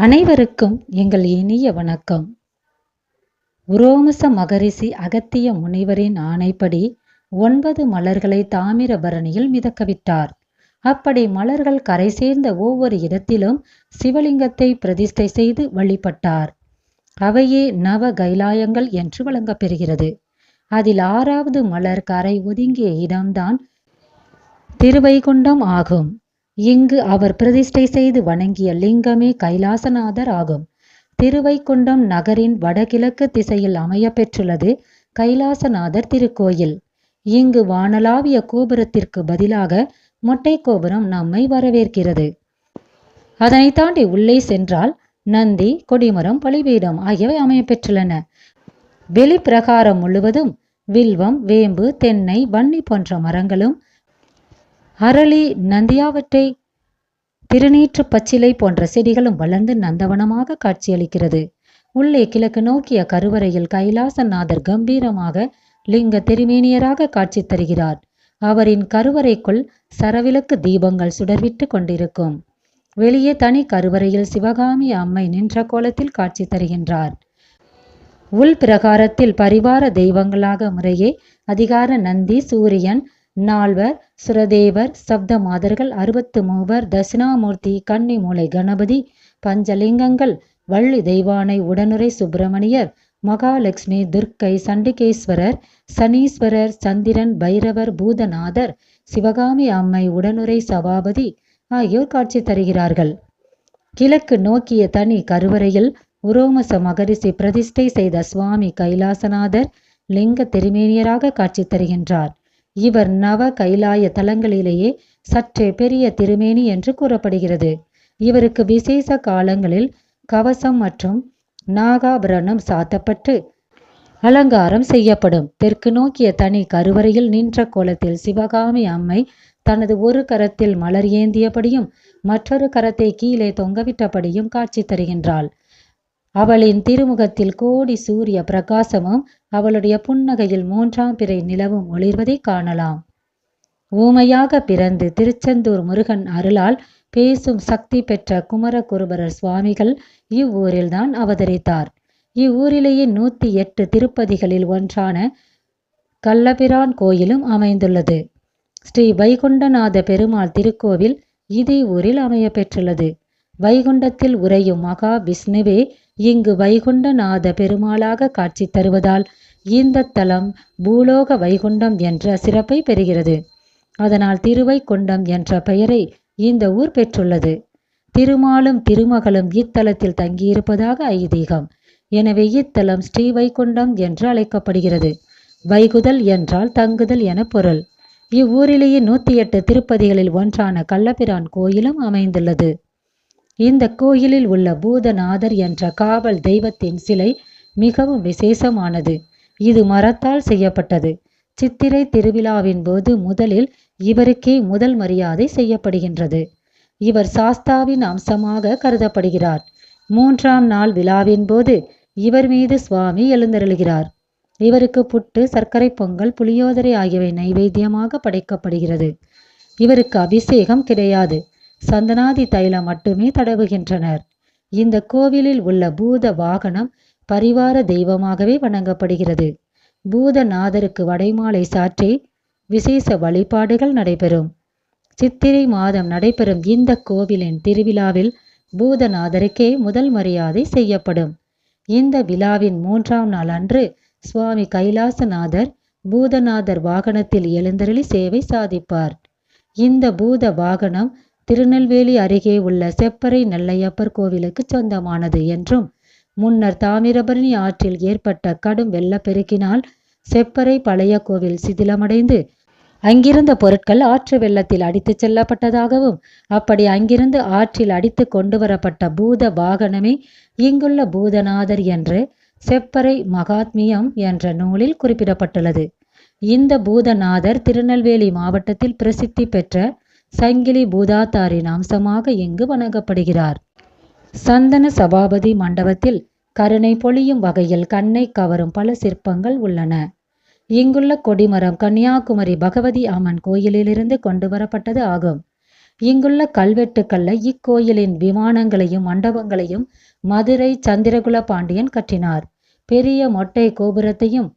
அனைவருக்கும் எங்கள் இனிய வணக்கம். உரோமச மகரிஷி அகத்திய முனிவரின் ஆணைப்படி ஒன்பது மலர்களை தாமிரபரணியில் மிதக்கவிட்டார். அப்படி மலர்கள் கரை சேர்ந்த ஒவ்வொரு இடத்திலும் சிவலிங்கத்தை பிரதிஷ்டை செய்து வழிபட்டார். அவையே நவ கைலாயங்கள் என்று வழங்கப்பெறுகிறது. அதில் ஆறாவது மலர் கரை ஒதுங்கிய இடம்தான் திருவைகுண்டம் ஆகும். இங்கு அவர் பிரதிஷ்டை செய்து வணங்கிய லிங்கமே கைலாசநாதர் ஆகும். திருவைகுண்டம் நகரின் வடகிழக்கு திசையில் அமையப்பெற்றுள்ளது கைலாசநாதர் திருக்கோயில். இங்கு வானலாவிய கோபுரத்திற்கு பதிலாக மொட்டை கோபுரம் நம்மை வரவேற்கிறது. அதனை தாண்டி உள்ளே சென்றால் நந்தி கொடிமரம் பலிபீடம் ஆகியவை அமையப்பெற்றுள்ளன. வெளிப்பிரகாரம் முழுவதும் வில்வம் வேம்பு தென்னை வன்னி போன்ற மரங்களும் அரளி நந்தியாவட்டை திருநீற்று பச்சிலை போன்ற செடிகளும் வளர்ந்து நந்தவனமாக காட்சியளிக்கிறது. உள்ளே கிழக்கு நோக்கிய கருவறையில் கைலாசநாதர் கம்பீரமாக லிங்க திருமேனியராக காட்சி தருகிறார். அவரின் கருவறைக்குள் சரவிளக்கு தீபங்கள் சுடர்விட்டு கொண்டிருக்கும். வெளியே தனி கருவறையில் சிவகாமி அம்மை நின்ற கோலத்தில் காட்சி தருகின்றார். உள் பிரகாரத்தில் பரிவார தெய்வங்களாக முறையே அதிகார நந்தி சூரியன் நால்வர் சுரதேவர் சப்த மாதர்கள் அறுபத்து மூவர் தட்சிணாமூர்த்தி கன்னிமூலை கணபதி பஞ்சலிங்கங்கள் வள்ளி தெய்வானை உடனுரை சுப்பிரமணியர் மகாலட்சுமி துர்க்கை சண்டிகேஸ்வரர் சனீஸ்வரர் சந்திரன் பைரவர் பூதநாதர் சிவகாமி அம்மை உடனுரை சபாபதி ஆகியோர் காட்சி தருகிறார்கள். கிழக்கு நோக்கிய தனி கருவறையில் உரோமச மகரிஷி பிரதிஷ்டை செய்த சுவாமி கைலாசநாதர் லிங்க திருமேனியராக காட்சி தருகின்றார். இவர் நவ கைலாய தலங்களிலேயே சற்றே பெரிய திருமேனி என்று கூறப்படுகிறது. இவருக்கு விசேஷ காலங்களில் கவசம் மற்றும் நாகாபரணம் சாத்தப்பட்டு அலங்காரம் செய்யப்படும். தெற்கு நோக்கிய தனி கருவறையில் நின்ற கோலத்தில் சிவகாமி அம்மை தனது ஒரு கரத்தில் மலர் ஏந்தியபடியும் மற்றொரு கரத்தை கீழே தொங்கவிட்டபடியும் காட்சி தருகின்றாள். அவளின் திருமுகத்தில் கோடி சூரிய பிரகாசமும் அவளுடைய புன்னகையில் மூன்றாம் பிறை நிலவும் ஒளிர்வதை காணலாம். ஊமையாக பிறந்து திருச்செந்தூர் முருகன் அருளால் பேசும் சக்தி பெற்ற குமரகுருபரர் சுவாமிகள் இவ்வூரில்தான் அவதரித்தார். இவ்வூரிலேயே நூத்தி எட்டு திருப்பதிகளில் ஒன்றான கள்ளபிரான் கோயிலும் அமைந்துள்ளது. ஸ்ரீ வைகுண்டநாத பெருமாள் திருக்கோவில் இதே ஊரில் அமைய பெற்றுள்ளது வைகுண்டத்தில் உறையும் மகா விஷ்ணுவே இங்கு வைகுண்டநாத பெருமாளாக காட்சி தருவதால் இந்த தலம் பூலோக வைகுண்டம் என்ற சிறப்பை பெறுகிறது. அதனால் திருவைகுண்டம் என்ற பெயரை இந்த ஊர் பெற்றுள்ளது. திருமாலும் திருமகளும் இத்தலத்தில் தங்கியிருப்பதாக ஐதீகம். எனவே இத்தலம் ஸ்ரீ வைகுண்டம் என்று அழைக்கப்படுகிறது. வைகுதல் என்றால் தங்குதல் என பொருள். இவ்வூரிலேயே நூற்றி எட்டு திருப்பதிகளில் ஒன்றான கள்ளபிரான் கோயிலும் அமைந்துள்ளது. இந்த கோயிலில் உள்ள பூதநாதர் என்ற காவல் தெய்வத்தின் சிலை மிகவும் விசேஷமானது. இது மரத்தால் செய்யப்பட்டது. சித்திரை திருவிழாவின் போது முதலில் இவருக்கே முதல் மரியாதை செய்யப்படுகின்றது. இவர் சாஸ்தாவின் அம்சமாக கருதப்படுகிறார். மூன்றாம் நாள் விழாவின் போது இவர் மீது சுவாமி எழுந்தருளுகிறார். இவருக்கு புட்டு சர்க்கரை பொங்கல் புளியோதரை ஆகியவை நைவேத்தியமாக படைக்கப்படுகிறது. இவருக்கு அபிஷேகம் கிடையாது. சந்தனாதி தைலம் மட்டுமே தடவுகின்றனர். இந்த கோவிலில் உள்ள பூத வாகனம் பரிவார தெய்வமாகவே வணங்கப்படுகிறது. பூதநாதருக்கு வடைமாலை சாற்றி விசேஷ வழிபாடுகள் நடைபெறும். சித்திரை மாதம் நடைபெறும் இந்த கோவிலின் திருவிழாவில் பூதநாதருக்கே முதல் மரியாதை செய்யப்படும். இந்த விழாவின் மூன்றாம் நாள் அன்று சுவாமி கைலாசநாதர் பூதநாதர் வாகனத்தில் எழுந்தருளி சேவை சாதிப்பார். இந்த பூத வாகனம் திருநெல்வேலி அருகே உள்ள செப்பறை நெல்லையப்பர் கோவிலுக்கு சொந்தமானது என்றும் முன்னர் தாமிரபரணி ஆற்றில் ஏற்பட்ட கடும் வெள்ளப்பெருக்கினால் செப்பறை பழைய கோவில் சிதிலமடைந்து அங்கிருந்த பொருட்கள் ஆற்று வெள்ளத்தில் அடித்துச் செல்லப்பட்டதாகவும் அப்படி அங்கிருந்து ஆற்றில் அடித்து கொண்டு வரப்பட்ட பூத வாகனமே இங்குள்ள பூதநாதர் என்று செப்பறை மகாத்மியம் என்ற நூலில் குறிப்பிடப்பட்டுள்ளது. இந்த பூதநாதர் திருநெல்வேலி மாவட்டத்தில் பிரசித்தி பெற்ற சங்கிலி பூதாத்தாரின் அம்சமாக இங்கு வணங்கப்படுகிறார். சந்தன சபாபதி மண்டபத்தில் கருணை பொழியும் வகையில் கண்ணை கவரும் பல சிற்பங்கள் உள்ளன. இங்குள்ள கொடிமரம் கன்னியாகுமரி பகவதி அம்மன் கோயிலிலிருந்து கொண்டு வரப்பட்டது ஆகும். இங்குள்ள கல்வெட்டுக்கல்ல இக்கோயிலின் விமானங்களையும் மண்டபங்களையும் மதுரை சந்திரகுல பாண்டியன் கட்டினார். பெரிய மொட்டை கோபுரத்தையும்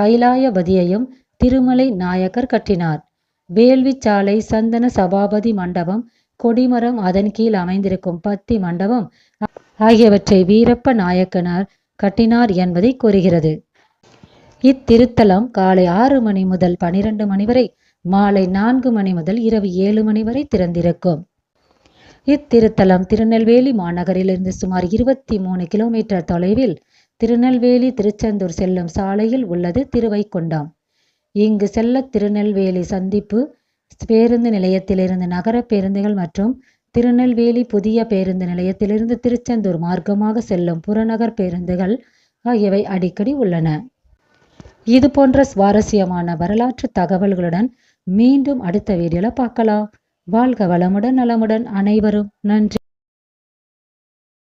கைலாயபதியையும் திருமலை நாயக்கர் கட்டினார். வேள்விச்சாலை சந்தன சபாபதி மண்டபம் கொடிமரம் அதன் கீழ் அமைந்திருக்கும் பத்தி மண்டபம் ஆகியவற்றை வீரப்ப நாயக்கனார் கட்டினார் என்பதை கூறுகிறது. இத்திருத்தலம் காலை ஆறு மணி முதல் பனிரெண்டு மணி வரை மாலை நான்கு மணி முதல் இரவு ஏழு மணி வரை திறந்திருக்கும். இத்திருத்தலம் திருநெல்வேலி மாநகரிலிருந்து சுமார் இருபத்தி மூணு கிலோமீட்டர் தொலைவில் திருநெல்வேலி திருச்செந்தூர் செல்லும் சாலையில் உள்ளது திருவைக்குண்டம். இங்கு செல்ல திருநெல்வேலி சந்திப்பு பேருந்து நிலையத்திலிருந்து நகர பேருந்துகள் மற்றும் திருநெல்வேலி புதிய பேருந்து நிலையத்திலிருந்து திருச்செந்தூர் மார்க்கமாக செல்லும் புறநகர் பேருந்துகள் ஆகியவை அடிக்கடி உள்ளன. இது போன்ற சுவாரஸ்யமான வரலாற்று தகவல்களுடன் மீண்டும் அடுத்த வீடியோல பார்க்கலாம். வாழ்க வளமுடன் நலமுடன் அனைவரும் நன்றி.